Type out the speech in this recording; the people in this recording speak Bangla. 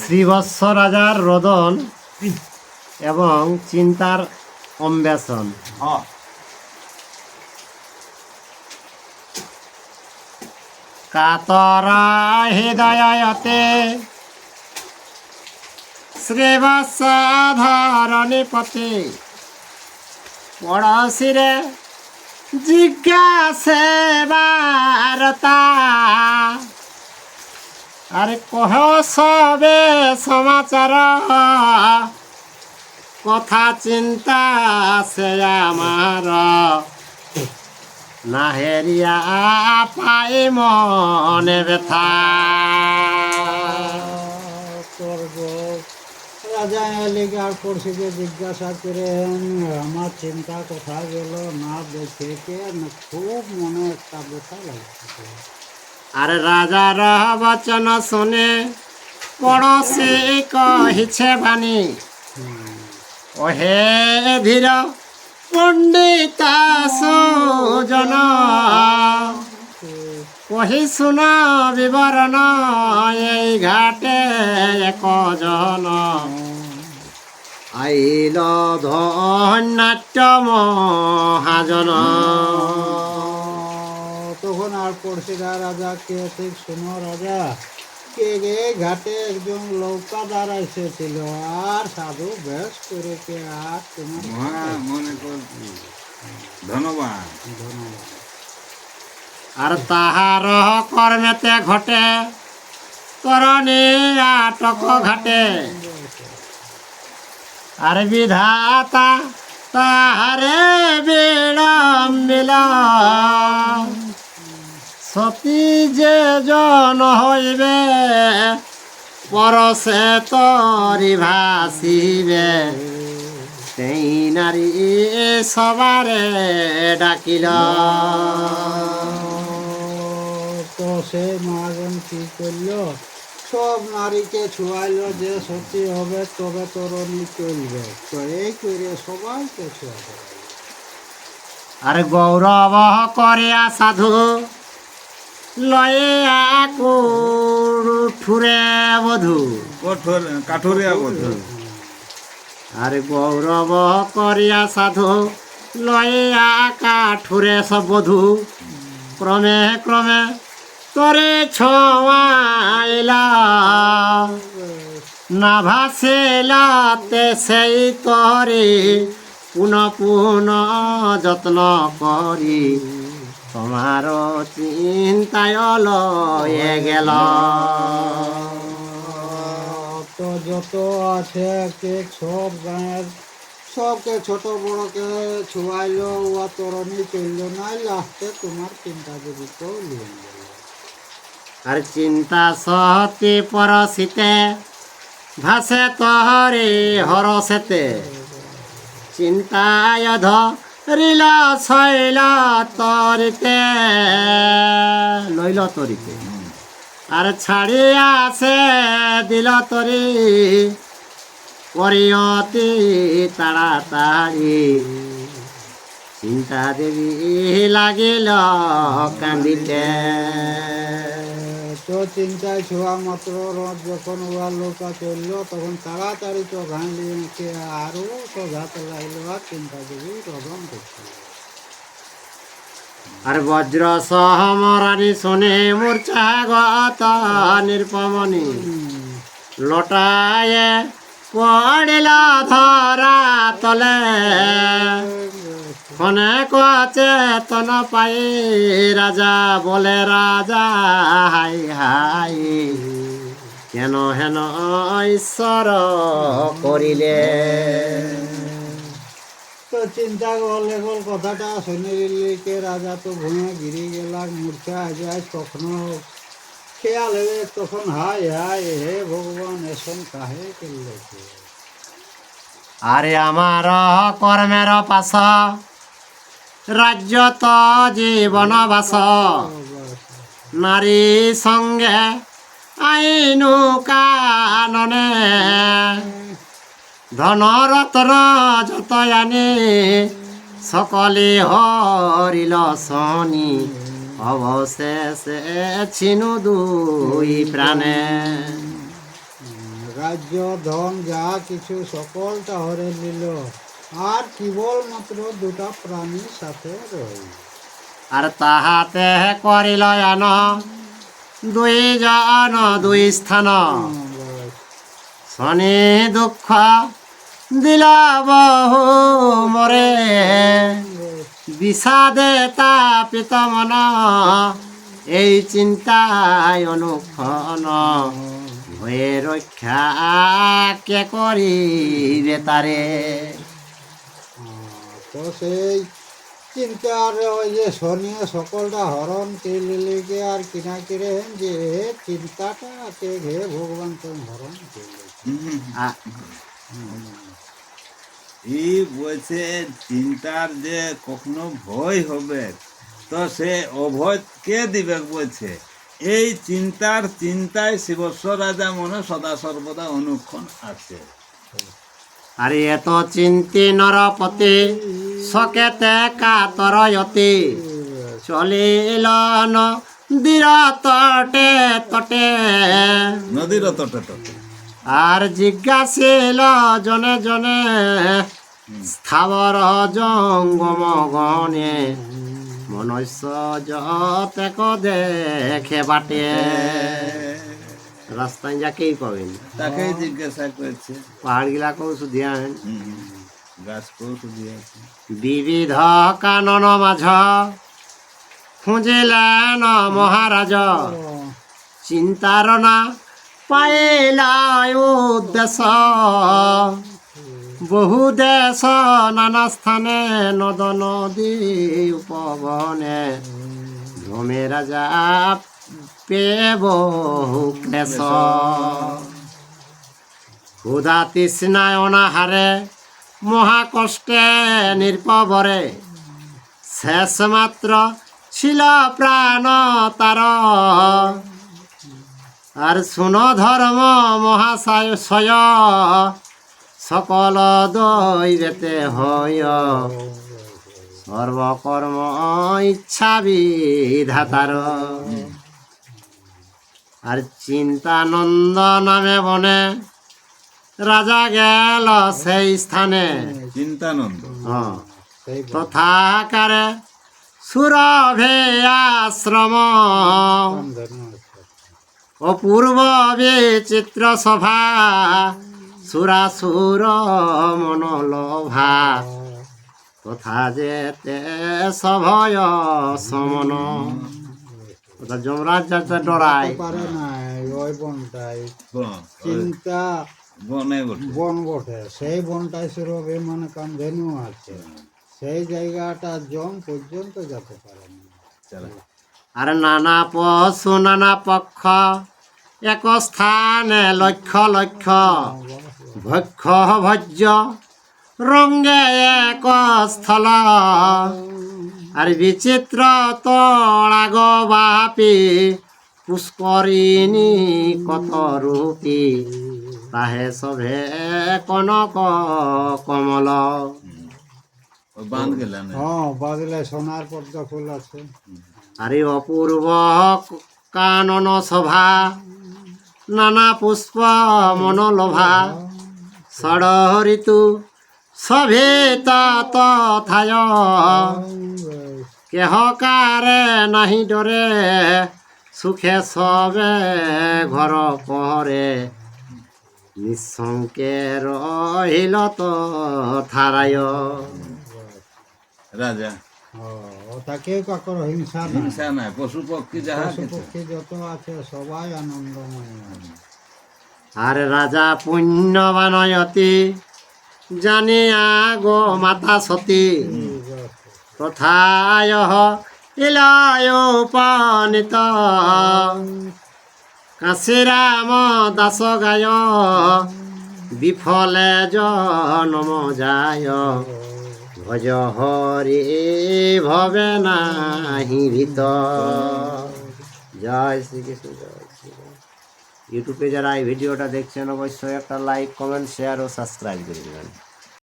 শ্রীবৎস রাজার রোদন এবং চিন্তার অম্বেষণ। কাতরা হৃদয়তে শ্রীবৎস ধরণী পতি পড়শিরে জিজ্ঞাসে বারতা আরে কহ সবে সমাচার। কথা, চিন্তা সে আমার। না হেরিয়া পাই মনে ব্যথা। রাজা এলিগার পড়শিকে জিজ্ঞাসা করেন, আমার চিন্তা কোথায় গেল? না দেখে খুব মনে একটা ব্যথা লাগছে। আরে রাজার বচন শুনে পড়োশি কহিছে বাণী, ওহে ধীর পণ্ডিত সুজন কহি শুন বিবরণ, এই ঘাটে এক জন। আইল ধন্যাট্য মহাজন। তখন আর পড়ছে পড়শিরা রাজা কে ঠিক শুনো রাজা। কে গে ঘাটে একজন লৌকা দ্বারা এসেছিল আর সাধু বেশ করে কে আর তোমার মনে করছি। ধন্যবাদ। ধন্যবাদ। আর তাহার কর্মেতে ঘটে তরণী আটক ঘাটে। আর বিধাতা তাহারে বিড়ম্বিল সতী যে জন হইবে পরশে তরি ভাসিবে। সেই নারী সবারে ডাকিল। তো সে মহাজন কি করল? সব নারীকে ছুয়াইল যে সত্যি হবে তবে তরণী চলবে। তো এই করে সবাইকে ছুয়াবে আরে গৌরব করিয়া সাধু লয়ে ঠুরে বধূ। কঠোর কাঠুরিয়া বধূ। আর গৌরব করিয়া সাধু লয়া কাঠুরে সব বধূ। ক্রমে ক্রমে তরে ছোয়াইলা। না ভাসিলাতে সেই তরে পুন পুন যত্ন করি। তোমার চিন্তায় লয়ে গেল। তো যত আছে কে সব গাঁয়ের সবকে ছোট বড়কে ছুয়াইলো ও তরণী চলল না লাস্টে তোমার চিন্তা যদি তো লিয়ে গেল আর চিন্তা সহতি পরশিতে ভাসে তহরে হরসেতে চিন্তায় ধরিল শৈল তরিতে। লইল তরিতে। আর ছাড়িয়া সে দিল তরি। করিয়তি তাড়াতাড়ি। চিন্তা দেবী লাগিল কান্দিতে। তো চিন্তায় ছোঁয়া মাত্র রথ যখন ওয়া লোকা চলল, তখন তাড়াতাড়ি তো ঘাঁলি এঁকে আরও তো ঘাতে লাগল আর চিন্তা দেবী রদন করছিল আর বজ্র সহমরানি শুনে মূর্ছা গত নির্পমণি। লটায় পড়িল ধরা তলে। অনেক চেতন পাই রাজা বলে রাজা হাই হাই কেন হেন ঈশ্বর করিলে তো চিন্তা করলে গল কথাটা শুনে কে রাজা তো ঘুমে গিরি গেলাম মূর্ছা যায় কখনো খেয়াল হবে তখন হাই হাই হে ভগবান এসন কাহে করলে কে? আরে আমার কর্মের পাশ রাজ্য তো জীবন বাস নারী সঙ্গে আইনু কাননে। ধন রত্ন যত আনি সকলে হরিল শনি। অবশেষে ছিনু দুই প্রাণে। রাজ্য, ধন, যা কিছু, সকলটা হরে নিল। আর কেবলমাত্র দুটা প্রাণীর সাথে রইল। আর তাহাতে করিল আন দুই জন দুই স্থান। শনি দুঃখ দিলা বহু মরে। বিষাদে তাপিত মন, এই চিন্তায় অনুক্ষণ। ভয়ে রক্ষা কে করিবে তারে? তো সেই চিন্তার ওই যে শনি সকলটা হরণ কেলিকে আর কিনা কিরে যে চিন্তাটা কে ঘে ভগবান তুমি হরণ। এই বলছে চিন্তার যে কখনো ভয় হবে তো সে অভয় কে দিবে বলছে? এই চিন্তার চিন্তায় শিবস্ব রাজা মনে সদা সর্বদা অনুক্ষণ আছে। আর এত চিন্তি নরপতি সকেতে কাতরয়তি চলিল নদীর তটে তটে। নদীর তটে তটে। আর জিজ্ঞাসিল জনে জনে স্থাবর জঙ্গম গণে। মনুষ্য যতেক দেখে বাটে। রাস্তায় যাকেই পাবেন তাকেই জিজ্ঞাসা করছে। পাহাড় গিলাকেও শুধিয়ান হুম। গাছ কৌশু দিয়েছে বিবিধ কানন মাঝ খুঁজিলেন মহারাজ। চিন্তার না পাইলা উদ্দেশ্য। বহু দেশ নানা স্থানে নদ নদী উপবনে। ভ্রমে রাজা পে বহু ক্লেশ ক্ষুধা তৃষ্ণায় অনাহারে মহাকষ্টে নির্পবরে। শেষ মাত্র ছিল প্রাণ তার। আর শুন ধর্ম মহাশয় সকল দৈবেতে হয়। সর্বকর্ম ইচ্ছা বিধাতার। আর চিন্তানন্দ নামে বনে রাজা গেল সেই স্থানে। চিন্তানন্দ। হ্যাঁ। তথাকারে সুরভে আশ্রম। অপূর্ব বিচিত্র সভা সুরাসুর মনোলোভা। তথা যেতে সভয় সমন। তথা যমরাজ যাতে ডরায়। পারে নাই ওই বনটাই। চিন্তা বনে বটে। বন বটে। সেই বনটাই সুরভি মানে কামধেনু আছে। সেই জায়গাটা জম পর্যন্ত যেতে পারে না। আর নানা পশু নানা পক্ষ এক স্থানে লক্ষ্য লক্ষ্য ভক্ষ ভজ্য রঙ্গে এক স্থল। আর বিচিত্র তড়াগ বাপি পুষ্করিণী কত রূপী। তাহে সভে কনক কমল। ওই বাঁধ গেলেন হ্যাঁ সোনার পদ্ম ফুল আছে। আরে অপূর্ব কানন সভা নানা পুষ্প মনোলোভা ষড় ঋতু সভে তথায়। কেহ কারে নাহি ডরে সুখে সবে ঘর পহরে নিঃশঙ্কে রহিল তো থারায়। রাজা। ও তাকেও কাকর হিংসা হিংসা নাই পশু পক্ষী যাহা পশু পক্ষী যত আছে সবাই আনন্দময় আর রাজা পুণ্যবানয়তি জানিয়া গো মাতা সতী। তথায় ইলায় উপনীত কাশীরাম দাস গায় বিফলে জনম যায়। ভজ হরি ভবে নাহি ভিত জয় শ্রীকৃষ্ণ জয় শ্রীকৃষ্ণ। ইউটিউবে যারা এই ভিডিওটা দেখছেন, অবশ্যই একটা লাইক, কমেন্ট, শেয়ার ও সাবস্ক্রাইব করে দেবেন।